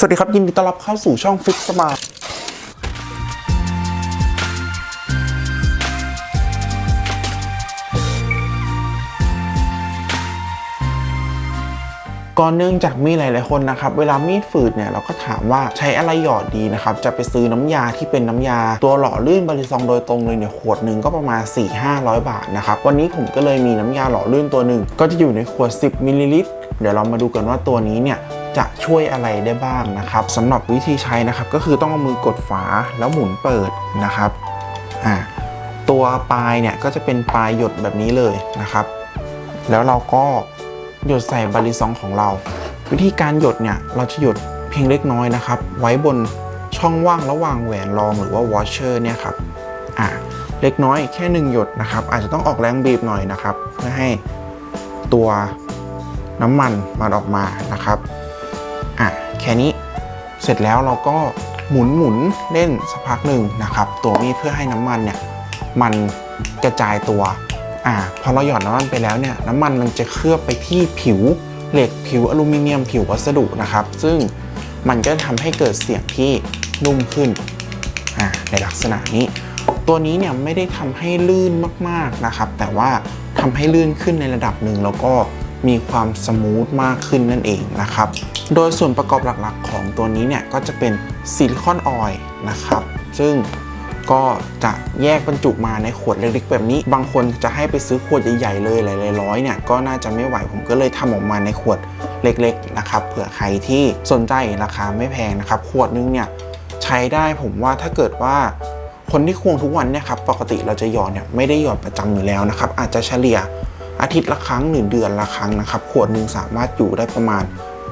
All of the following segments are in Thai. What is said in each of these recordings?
สวัสดีครับ ยินดีต้อนรับเข้าสู่ช่องฟิกสมาร์ก็เนื่องจากมีหลาย ๆ คนนะครับ เวลามีดฝืดเนี่ยเราก็ถามว่าใช้อะไรหยอดดีนะครับ จะไปซื้อน้ำยาที่เป็นน้ำยา ตัวหล่อลื่นบริซองโดยตรงเลยเนี่ยขวดหนึ่งก็ประมาณ 4-500 บาทนะครับ วันนี้ผมก็เลยมีน้ำยาหล่อลื่นตัวหนึ่งก็จะอยู่ในขวด 10มิลลิลิตรเดี๋ยวเรามาดูกันว่าตัวนี้เนี่ย จะช่วยอะไรได้บ้างนะครับสำหรับวิธีใช้นะครับก็คือต้องเอามือกดฝาแล้วหมุนเปิดนะครับอ่าตัวปลายเนี่ยก็จะเป็นปลายหยดแบบนี้เลยนะครับ แล้วเราก็หยดใส่บาริซองของเรา วิธีการหยดเนี่ยเราจะหยดเพียงเล็กน้อยนะครับ ไว้บนช่องว่างระหว่างแหวนรองหรือว่าวอชเชอร์เนี่ยครับอ่าเล็กน้อยแค่หนึ่งหยดนะครับ อาจจะต้องออกแรงบีบหน่อยนะครับ เพื่อให้ตัวน้ำมันมันออกมานะครับ อะแค่นี้เสร็จแล้วเราก็หมุนหมุนเล่นสักพักหนึ่งนะครับ ตัวมีดเพื่อให้น้ำมันเนี่ยมันกระจายตัวอ่าพอเราหยอดน้ำมันไปแล้วเนี่ยน้ำมันมันจะเคลือบไปที่ผิวเหล็กผิวอลูมิเนียมผิววัสดุนะครับ ซึ่งมันก็ทำให้เกิดเสียงที่นุ่มขึ้นอ่าในลักษณะนี้ ตัวนี้เนี่ยไม่ได้ทำให้ลื่นมากๆนะครับ แต่ว่าทำให้ลื่นขึ้นในระดับหนึ่งแล้วก็ มีความสมูทมากขึ้นนั่นเองนะครับ โดยส่วนประกอบหลักๆ ของตัวนี้เนี่ยก็จะเป็นซิลิคอนออยล์นะครับ ซึ่งก็จะแยกบรรจุมาในขวดเล็กๆ แบบนี้ บางคนจะให้ไปซื้อขวดใหญ่ๆเลยหลายๆร้อยเนี่ยก็น่าจะไม่ไหวผมก็เลยทำออกมาในขวดเล็กๆนะครับเผื่อใครที่สนใจราคาไม่แพงนะครับขวดนึงเนี่ยใช้ได้ผมว่าถ้าเกิดว่าคนที่ควงทุกวันเนี่ยครับปกติเราจะหยอดเนี่ยไม่ได้หยอดประจำอยู่แล้วนะครับอาจจะเฉลี่ย อาทิตย์ละครั้งหรือเดือนละครั้งนะครับ ขวดหนึ่งสามารถอยู่ได้ประมาณ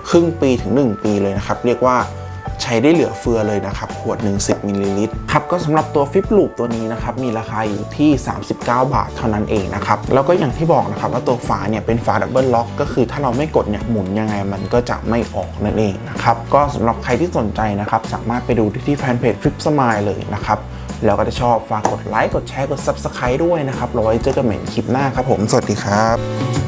ครึ่งปีถึง 1 ปีเลยนะครับ เรียกว่าใช้ได้เหลือเฟือเลยนะครับ ขวดหนึ่ง10มิลลิลิตรครับก็สำหรับตัวฟิปลูปตัวนี้นะครับ มีราคาอยู่ที่ 39 บาทเท่านั้นเองนะครับ แล้วก็อย่างที่บอกนะครับว่าตัวฝาเนี่ยเป็นฝาดับเบิลล็อกก็คือถ้าเราไม่กดเนี่ยหมุนยังไงมันก็จะไม่ออกนั่นเองนะครับ ก็สำหรับใครที่สนใจนะครับ สามารถไปดูที่แฟนเพจฟิปสมายเลยนะครับ แล้วก็จะชอบฝากกดไลค์กดแชร์กด Subscribe ด้วยนะครับเราไว้เจอกันใหม่นคลิปหน้าครับผม สวัสดีครับ